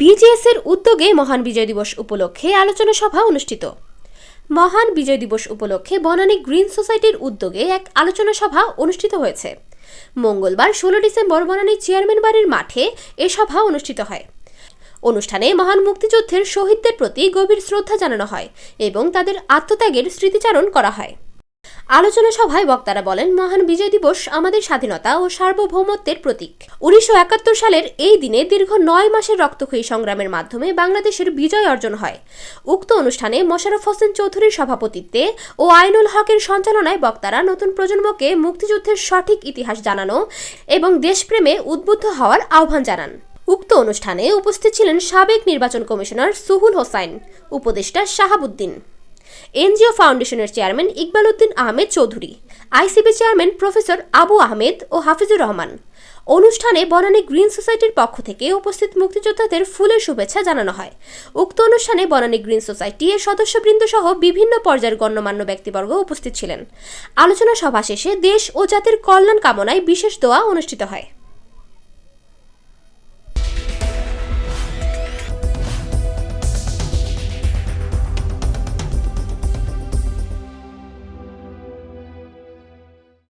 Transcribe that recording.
BGS এর উদ্যোগে মহান বিজয় দিবস উপলক্ষে আলোচনা সভা অনুষ্ঠিত। মহান বিজয় দিবস উপলক্ষে বনানী গ্রিন সোসাইটির উদ্যোগে এক আলোচনা সভা অনুষ্ঠিত হয়েছে। মঙ্গলবার ষোলো ডিসেম্বর বনানী চেয়ারম্যান বাড়ির মাঠে এ সভা অনুষ্ঠিত হয়। অনুষ্ঠানে মহান মুক্তিযুদ্ধের শহীদদের প্রতি গভীর শ্রদ্ধা জানানো হয় এবং তাদের আত্মত্যাগের স্মৃতিচারণ করা হয়। আলোচনা সভায় বক্তারা বলেন, মহান বিজয় দিবস আমাদের স্বাধীনতা ও সার্বভৌমত্বের প্রতীক। উনিশশো একাত্তর সালের এই দিনে দীর্ঘ নয় মাসের রক্তক্ষয়ী সংগ্রামের মাধ্যমে বাংলাদেশের বিজয় অর্জন হয়। উক্ত অনুষ্ঠানে মোশাররফ হোসেন চৌধুরীর সভাপতিত্বে ও আইনুল হকের সঞ্চালনায় বক্তারা নতুন প্রজন্মকে মুক্তিযুদ্ধের সঠিক ইতিহাস জানানো এবং দেশপ্রেমে উদ্বুদ্ধ হওয়ার আহ্বান জানান। উক্ত অনুষ্ঠানে উপস্থিত ছিলেন সাবেক নির্বাচন কমিশনার সুহুল হোসাইন, উপদেষ্টা শাহাবুদ্দিন। এনজিও ফাউন্ডেশনের chairman Iqbal Uddin Ahmed Chowdhury ICB chairman professor Abu Ahmed ও হাফিজুর রহমান। অনুষ্ঠানে বনানী গ্রিন সোসাইটির পক্ষ থেকে উপস্থিত মুক্তিযোদ্ধাদের ফুলের শুভেচ্ছা জানানো হয়। উক্ত অনুষ্ঠানে বনানী গ্রিন সোসাইটি এর সদস্যবৃন্দ সহ বিভিন্ন পর্যায়ের গণ্যমান্য ব্যক্তিবর্গ উপস্থিত ছিলেন। আলোচনা সভা শেষে দেশ ও জাতির কল্যাণ কামনায় বিশেষ দোয়া অনুষ্ঠিত হয়।